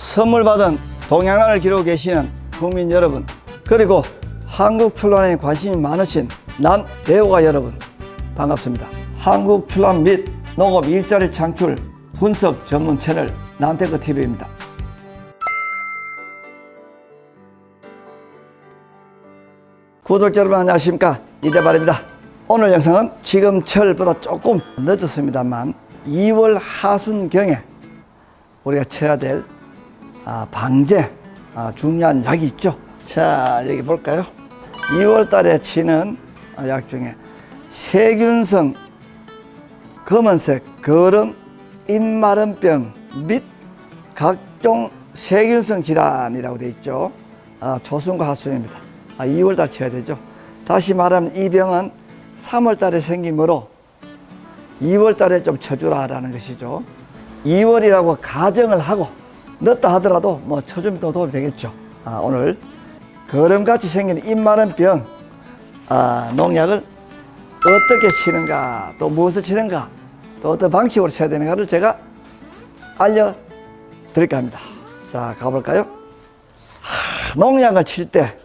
선물 받은 동양화를 기르고 계시는 국민 여러분 그리고 한국 출란에 관심이 많으신 난 배우가 여러분 반갑습니다. 한국 출란 및 농업 일자리 창출 분석 전문 채널 난테크 TV입니다. 구독자 여러분 안녕하십니까 이대발입니다. 오늘 영상은 지금 철보다 조금 늦었습니다만 2월 하순경에 우리가 쳐야 될 아, 방제 아, 중요한 약이 있죠. 자 여기 볼까요? 2월 달에 치는 아, 약 중에 세균성 검은색 거름 입마름병 및 각종 세균성 질환이라고 되어 있죠. 아, 초순과 하순입니다. 아, 2월 달 쳐야 되죠. 다시 말하면 이 병은 3월 달에 생기므로 2월 달에 좀 쳐주라라는 것이죠. 2월이라고 가정을 하고 늦다 하더라도 뭐 쳐주면 또 도움이 되겠죠. 아, 오늘 거름같이 생긴 입 마른 병 아, 농약을 어떻게 치는가 또 무엇을 치는가 또 어떤 방식으로 쳐야 되는가를 제가 알려드릴까 합니다. 자 가볼까요? 하, 농약을 칠 때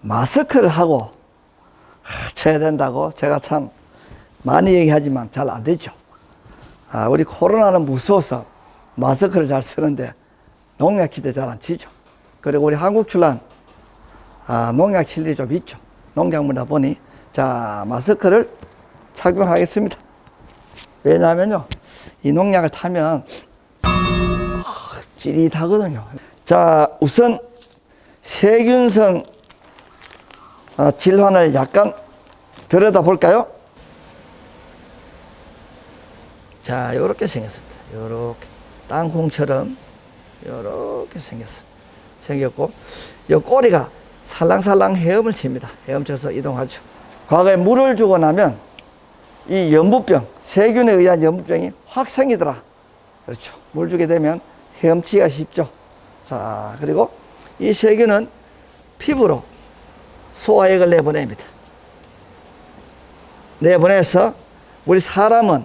마스크를 하고 하, 쳐야 된다고 제가 참 많이 얘기하지만 잘 안 되죠. 아, 우리 코로나는 무서워서 마스크를 잘 쓰는데 농약 칠때잘안 치죠. 그리고 우리 한국 출란 아, 농약 칠 일이 좀 있죠. 농작물이다 보니 자 마스크를 착용하겠습니다. 왜냐하면요 이 농약을 타면 아, 찌릿하거든요. 자 우선 세균성 아, 질환을 약간 들여다 볼까요? 자, 요렇게 생겼습니다. 요렇게. 땅콩처럼 요렇게 생겼어. 생겼고, 요 꼬리가 살랑살랑 헤엄을 칩니다. 헤엄쳐서 이동하죠. 과거에 물을 주고 나면 이 연부병, 세균에 의한 연부병이 확 생기더라. 그렇죠. 물 주게 되면 헤엄치기가 쉽죠. 자, 그리고 이 세균은 피부로 소화액을 내보냅니다. 내보내서 우리 사람은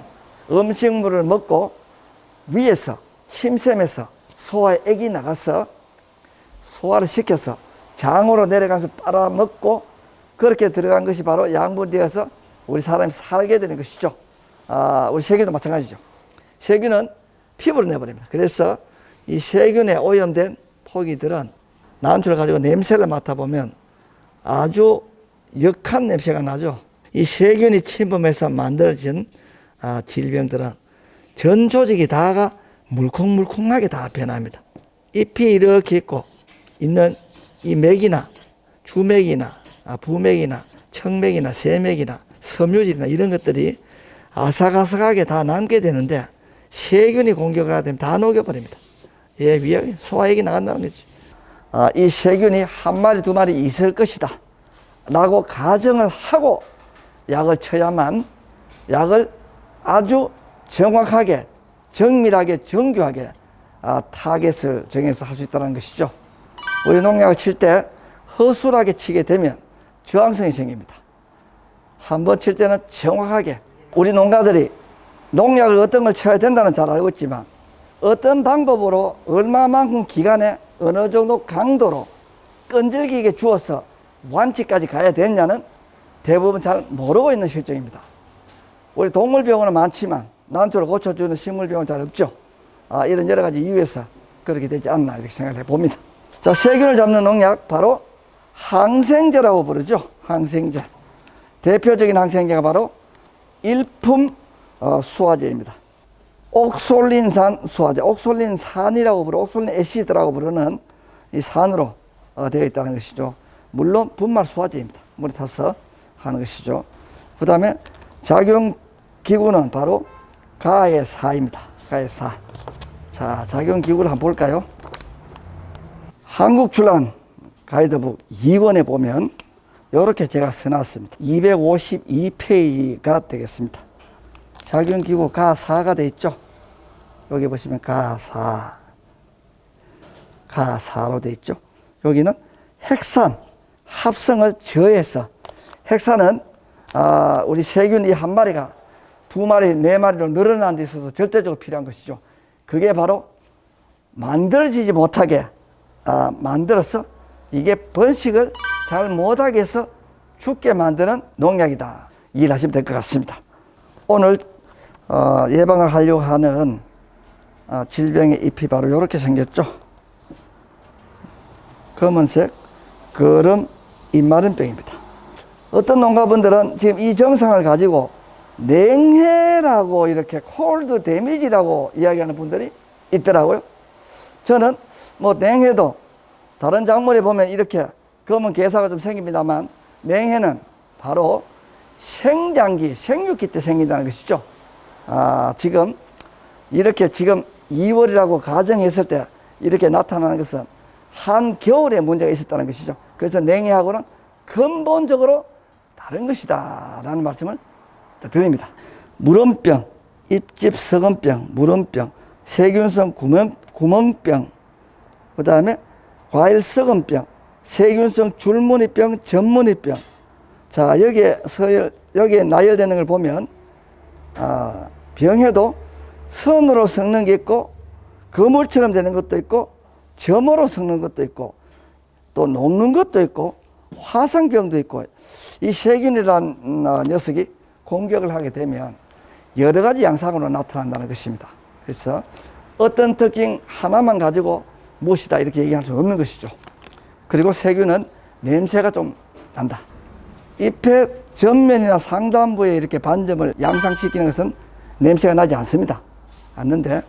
음식물을 먹고 위에서 침샘에서 소화액이 나가서 소화를 시켜서 장으로 내려가면서 빨아먹고 그렇게 들어간 것이 바로 양분되어서 우리 사람이 살게 되는 것이죠. 아, 우리 세균도 마찬가지죠. 세균은 피부로 내버립니다. 그래서 이 세균에 오염된 포기들은 난초를 가지고 냄새를 맡아보면 아주 역한 냄새가 나죠. 이 세균이 침범해서 만들어진 아, 질병들은 전 조직이 다가 물컹물컹하게 다 변합니다. 잎이 이렇게 있고 있는 이 맥이나 주맥이나 아, 부맥이나 청맥이나 세맥이나 섬유질이나 이런 것들이 아삭아삭하게 다 남게 되는데 세균이 공격을 하게 되면 다 녹여버립니다. 예, 위에 소화액이 나간다는 거지. 아, 이 세균이 한 마리 두 마리 있을 것이다. 라고 가정을 하고 약을 쳐야만 약을 아주 정확하게 정밀하게 정교하게 아, 타겟을 정해서 할 수 있다는 것이죠. 우리 농약을 칠 때 허술하게 치게 되면 저항성이 생깁니다. 한 번 칠 때는 정확하게 우리 농가들이 농약을 어떤 걸 쳐야 된다는 잘 알고 있지만 어떤 방법으로 얼마만큼 기간에 어느 정도 강도로 끈질기게 주어서 완치까지 가야 되느냐는 대부분 잘 모르고 있는 실정입니다. 우리 동물병원은 많지만 난초를 고쳐주는 식물병원 잘 없죠. 아, 이런 여러 가지 이유에서 그렇게 되지 않나 이렇게 생각을 해봅니다. 자, 세균을 잡는 농약 바로 항생제라고 부르죠. 항생제. 대표적인 항생제가 바로 일품 어, 수화제입니다. 옥솔린산 수화제, 옥솔린산이라고 부르, 옥솔린 애시드라고 부르는 이 산으로 어, 되어 있다는 것이죠. 물론 분말 수화제입니다. 물에 타서 하는 것이죠. 그 다음에 작용 기구는 바로 가의 사입니다. 가의 사. 자, 작용 기구를 한번 볼까요? 한국 출란 가이드북 2권에 보면 이렇게 제가 써놨습니다. 252페이지가 되겠습니다. 작용 기구 가4가 되어 있죠? 여기 보시면 가4, 가4로 되어 있죠? 여기는 핵산, 합성을 저해서 핵산은 아, 우리 세균 이 한 마리가 두 마리, 네 마리로 늘어난 데 있어서 절대적으로 필요한 것이죠. 그게 바로 만들어지지 못하게 아, 만들어서 이게 번식을 잘 못하게 해서 죽게 만드는 농약이다. 이해 하시면 될 것 같습니다. 오늘 어, 예방을 하려고 하는 어, 질병의 잎이 바로 이렇게 생겼죠. 검은색 거름 잎마른병입니다. 어떤 농가분들은 지금 이 증상을 가지고 냉해라고 이렇게 콜드 데미지라고 이야기하는 분들이 있더라고요. 저는 뭐 냉해도 다른 작물에 보면 이렇게 검은 개사가 좀 생깁니다만 냉해는 바로 생장기, 생육기 때 생긴다는 것이죠. 아, 지금 이렇게 지금 2월이라고 가정했을 때 이렇게 나타나는 것은 한 겨울에 문제가 있었다는 것이죠. 그래서 냉해하고는 근본적으로 다른 것이다. 라는 말씀을 드립니다. 물원병, 입집 석원병, 물원병, 세균성 구멍, 구멍병, 그 다음에 과일 썩은병, 세균성 줄무늬병, 전무늬병. 자, 여기에 서열, 여기에 나열되는 걸 보면, 아, 병에도 선으로 섞는 게 있고, 거물처럼 되는 것도 있고, 점으로 섞는 것도 있고, 또 녹는 것도 있고, 화상병도 있고, 이 세균이라는 어, 녀석이 공격을 하게 되면 여러 가지 양상으로 나타난다는 것입니다. 그래서 어떤 특징 하나만 가지고 무엇이다 이렇게 얘기할 수 없는 것이죠. 그리고 세균은 냄새가 좀 난다. 잎의 전면이나 상단부에 이렇게 반점을 양상시키는 것은 냄새가 나지 않습니다. 않는데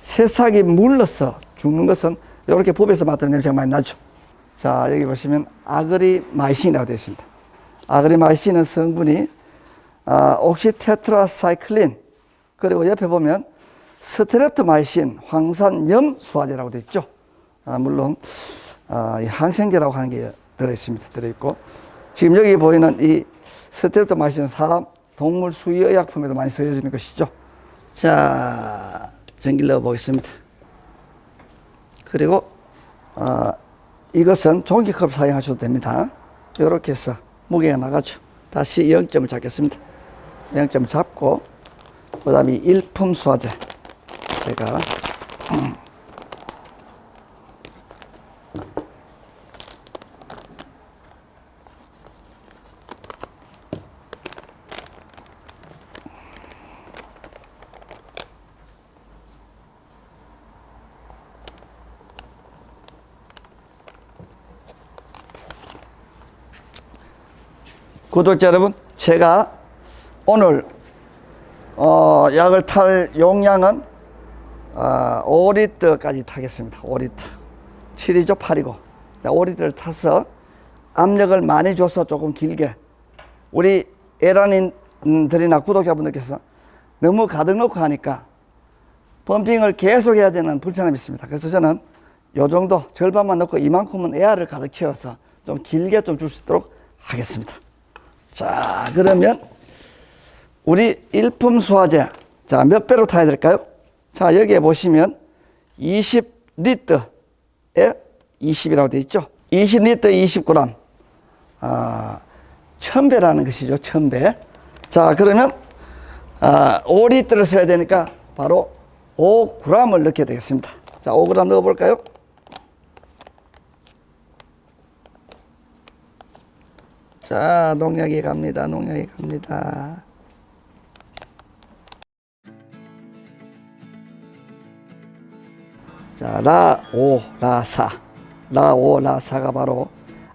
새싹이 물러서 죽는 것은 이렇게 부에서 맡은 냄새가 많이 나죠. 자, 여기 보시면 아그리마이신이라고 되어 있습니다. 아그리마이신은 성분이 아, 옥시테트라사이클린 그리고 옆에 보면 스트랩토마이신 황산염 수화제라고 되어 있죠. 아, 물론 아, 이 항생제라고 하는 게 들어 있습니다. 들어 있고 지금 여기 보이는 이 스트랩토마이신은 사람 동물 수의약품에도 많이 쓰여지는 것이죠. 자, 전기 넣어 보겠습니다. 그리고 아, 이것은 종이컵 사용하셔도 됩니다. 이렇게 해서 무게가 나가죠. 다시 0점을 잡겠습니다. 0점 잡고 그 다음에 일품 수화제 제가 음. 구독자 여러분, 제가 오늘 어, 약을 탈 용량은 어, 5리터까지 타겠습니다. 5리터. 7이죠, 8이고. 자, 5리터를 타서 압력을 많이 줘서 조금 길게 우리 에란인들이나 구독자분들께서 너무 가득 넣고 하니까 펌핑을 계속 해야 되는 불편함이 있습니다. 그래서 저는 요 정도 절반만 넣고 이만큼은 에어를 가득 채워서 좀 길게 좀 줄 수 있도록 하겠습니다. 자, 그러면 우리 일품 수화제. 자, 몇 배로 타야 될까요? 자, 여기에 보시면 20리터에 20이라고 되어 있죠. 20리터에 20g. 아, 1000배라는 것이죠. 1000배. 자, 그러면 아, 5리터를 써야 되니까 바로 5g을 넣게 되겠습니다. 자, 5g 넣어 볼까요? 자, 농약이 갑니다. 농약이 갑니다. 자, 라오, 라사. 라오, 라사가 바로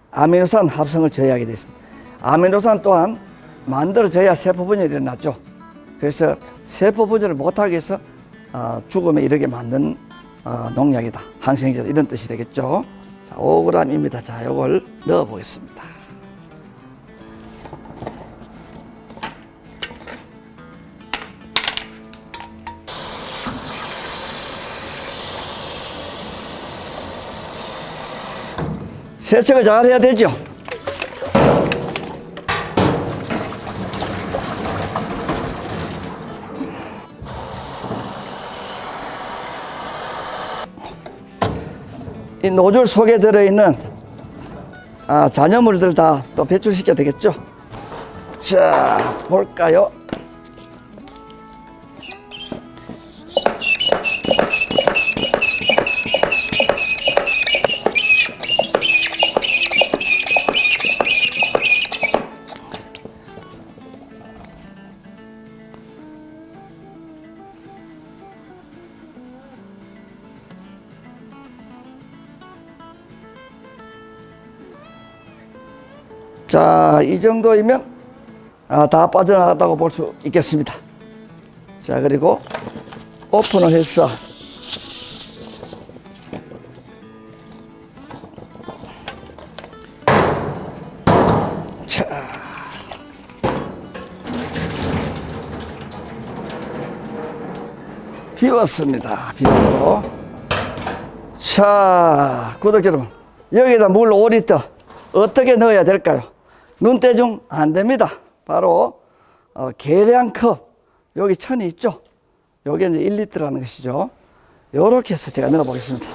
아미노산 합성을 저해하게 되습니다. 아미노산 또한 만들어져야 세포 분열이 일어났죠. 그래서 세포 분열을 못하게 해서 어, 죽음에 이르게 만든 어, 농약이다. 항생제다. 이런 뜻이 되겠죠. 자, 5g입니다. 자, 요걸 넣어 보겠습니다. 세척을 잘 해야 되죠. 이 노즐 속에 들어있는 아, 잔여물들 다 또 배출시켜야 되겠죠. 자, 볼까요? 자, 이 정도이면 아, 다 빠져나갔다고 볼 수 있겠습니다. 자, 그리고 오픈을 자. 비웠습니다. 비우고. 자, 구독자 여러분. 여기다 물 5리터 어떻게 넣어야 될까요? 눈대중 안 됩니다. 바로 어, 계량컵 여기 천이 있죠? 여기 이제 1리터라는 것이죠. 요렇게 해서 제가 넣어 보겠습니다.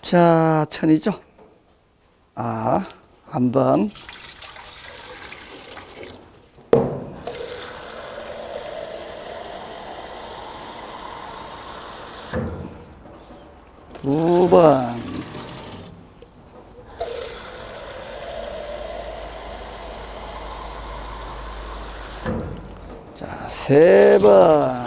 자, 천이죠? 아, 한번 두 번. 자, 세 번.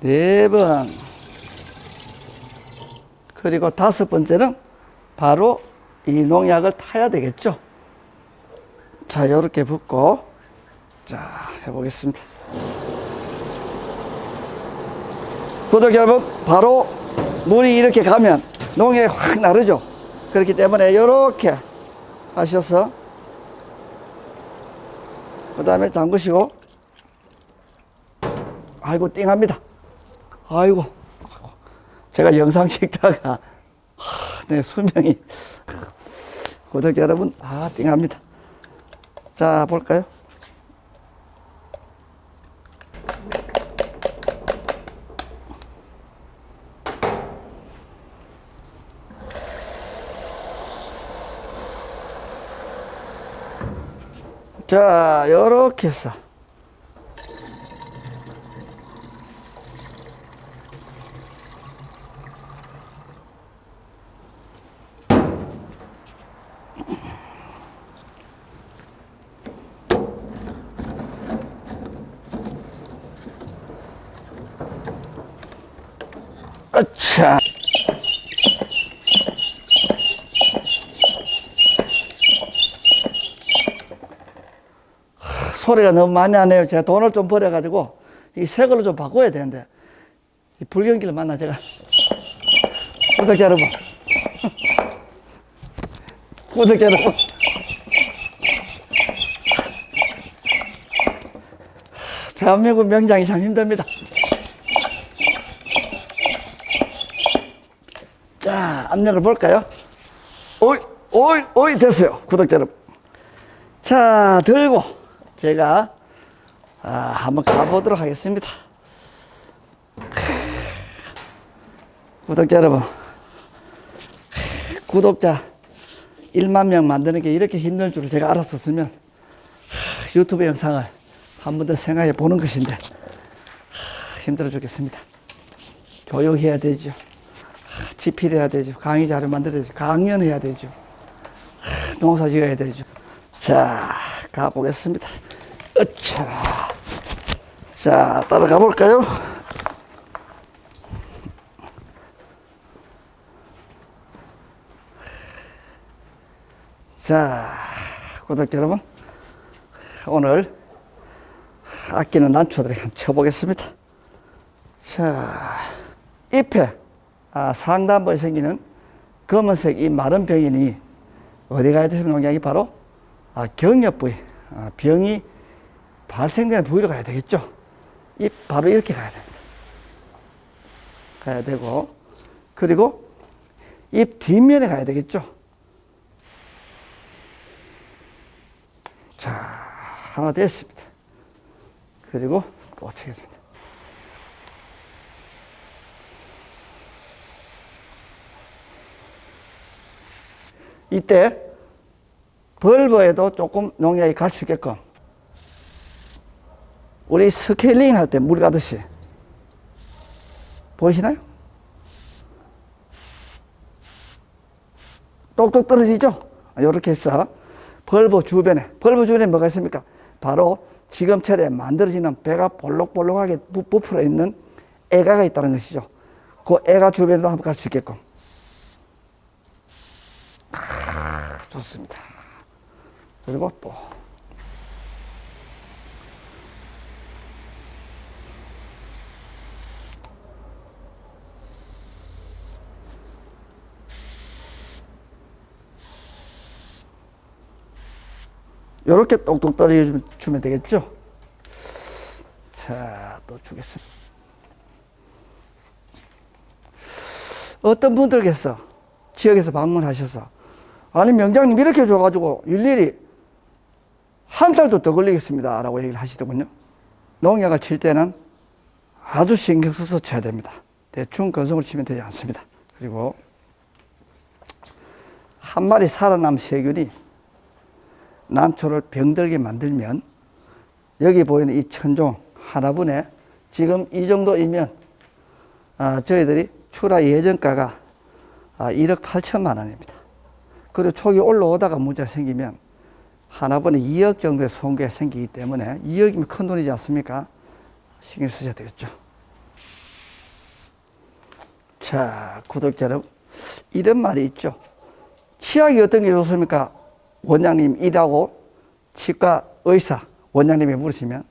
네 번. 그리고 다섯 번째는 바로 이 농약을 타야 되겠죠. 자, 이렇게 붓고 자, 해보겠습니다. 구독자 여러분, 바로 물이 이렇게 가면 농약이 확 나르죠. 그렇기 때문에 이렇게 하셔서 그 다음에 담그시고 아이고 띵합니다. 아이고 제가 영상 찍다가 하, 내 수명이 구독자 여러분 아 띵합니다. 자 볼까요? 자, 요렇게 해서. 아차. 소리가 너무 많이 나네요. 제가 돈을 좀 벌여가지고 이 새 걸로 좀 바꿔야 되는데 이 불경기를 만나 제가 구독자 여러분 구독자 여러분 대한민국 명장이 참 힘듭니다. 자 압력을 볼까요? 오이 오이 오이 됐어요 구독자 여러분. 자 들고 제가 아, 한번 가보도록 하겠습니다. 구독자 여러분, 구독자 1만 명 만드는 게 이렇게 힘든 줄을 제가 알았었으면 유튜브 영상을 한 번 더 생각해 보는 것인데 힘들어 죽겠습니다. 교육해야 되죠. 집필해야 되죠. 강의 자료 만들어야 되죠. 강연해야 되죠. 농사 지어야 되죠. 자, 가보겠습니다. 으차. 자, 따라가 볼까요? 자, 구독자 여러분. 오늘 아끼는 난초들을 한번 쳐보겠습니다. 자, 잎에 아, 상단부에 생기는 검은색 이 마른 병인이 어디 가야 되는 농약이 바로 아, 경력 부위, 아, 병이 발생되는 부위로 가야 되겠죠. 이 바로 이렇게 가야 됩니다. 가야 되고, 그리고 입 뒷면에 가야 되겠죠. 자, 하나 됐습니다. 그리고 또 치겠습니다. 이때 벌브에도 조금 농약이 갈 수 있게끔 우리 스케일링 할 때 물 가듯이 보이시나요? 똑똑 떨어지죠? 이렇게 해서 벌브 주변에 벌브 주변에 뭐가 있습니까? 바로 지금처럼 만들어지는 배가 볼록볼록하게 부- 부풀어 있는 애가가 있다는 것이죠. 그 애가 주변으로 한번 갈 수 있게끔. 아, 좋습니다. 그리고 또 이렇게 똑똑 떨어주면 되겠죠? 자, 또 주겠습니다. 어떤 분들께서 지역에서 방문하셔서 아니 명장님 이렇게 줘가지고 일일이 한 달도 더 걸리겠습니다 라고 얘기를 하시더군요 농약을 칠 때는 아주 신경 써서 쳐야 됩니다 대충 건성을 치면 되지 않습니다 그리고 한 마리 살아남은 세균이 난초를 병들게 만들면 여기 보이는 이 천종 하나분에 지금 이 정도이면 아, 저희들이 출하 예정가가 아, 1억 8천만 원입니다. 그리고 초기 올라오다가 문제가 생기면 하나분에 2억 정도의 손괴가 생기기 때문에 2억이면 큰 돈이지 않습니까? 신경 쓰셔야 되겠죠. 자, 구독자 여러분. 이런 말이 있죠. 치약이 어떤 게 좋습니까? 원장님 일하고 치과 의사 원장님이 물으시면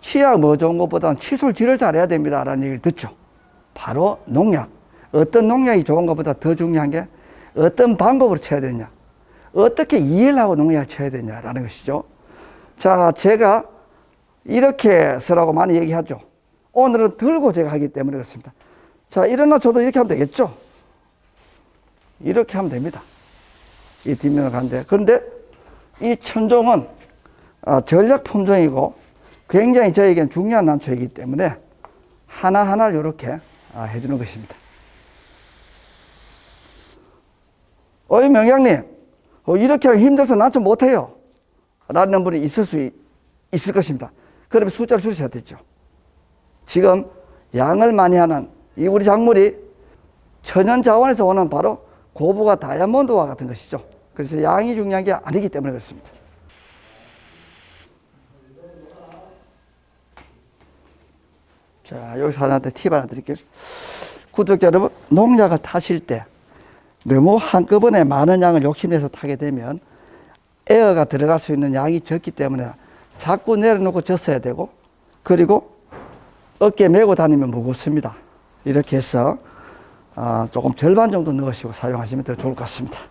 치약 뭐 좋은 것보다는 치솔질을 잘해야 됩니다. 라는 얘기를 듣죠. 바로 농약. 어떤 농약이 좋은 것보다 더 중요한 게 어떤 방법으로 쳐야 되냐. 어떻게 이해를 하고 농약을 쳐야 되냐라는 것이죠. 자, 제가 이렇게 쓰라고 많이 얘기하죠. 오늘은 들고 제가 하기 때문에 그렇습니다. 자, 일어나 저도 이렇게 하면 되겠죠. 이렇게 하면 됩니다. 이 뒷면을 간대. 그런데 이 천종은 아, 전략 품종이고 굉장히 저에겐 중요한 난초이기 때문에 하나하나를 이렇게 아, 해주는 것입니다. 어이, 명장님, 어, 이렇게 힘들어서 난초 못해요. 라는 분이 있을 수 있, 있을 것입니다. 그러면 숫자를 줄이셔야 되죠. 지금 양을 많이 하는 이 우리 작물이 천연 자원에서 오는 바로 고부가 다이아몬드와 같은 것이죠. 그래서 양이 중요한 게 아니기 때문에 그렇습니다. 자, 여기서 하나한테 팁 하나 드릴게요. 구독자 여러분, 농약을 타실 때 너무 한꺼번에 많은 양을 욕심내서 타게 되면 에어가 들어갈 수 있는 양이 적기 때문에 자꾸 내려놓고 졌어야 되고 그리고 어깨 메고 다니면 무겁습니다. 이렇게 해서 아, 조금 절반 정도 넣으시고 사용하시면 더 좋을 것 같습니다.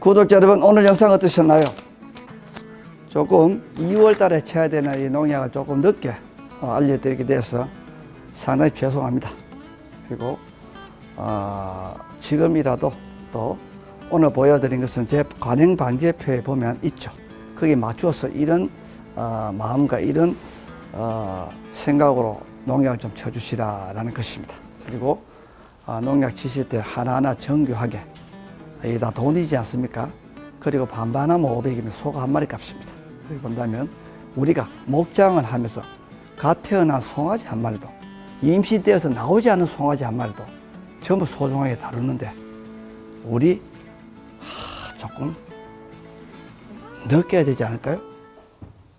구독자 여러분, 오늘 영상 어떠셨나요? 조금 2월 달에 쳐야 되는 이 농약을 조금 늦게 어, 알려드리게 돼서 상당히 죄송합니다. 그리고 어, 지금이라도 또 오늘 보여드린 것은 제 관행 방제표에 보면 있죠. 거기에 맞추어서 이런 어, 마음과 이런 어, 생각으로 농약을 좀 쳐주시라라는 것입니다. 그리고 어, 농약 치실 때 하나하나 정교하게 이게 다 돈이지 않습니까? 그리고 반반하면 500이면 소가 한 마리 값입니다. 그렇게 본다면 우리가 목장을 하면서 갓 태어난 송아지 한 마리도 임신되어서 나오지 않은 송아지 한 마리도 전부 소중하게 다루는데 우리 하, 조금 해야 되지 않을까요?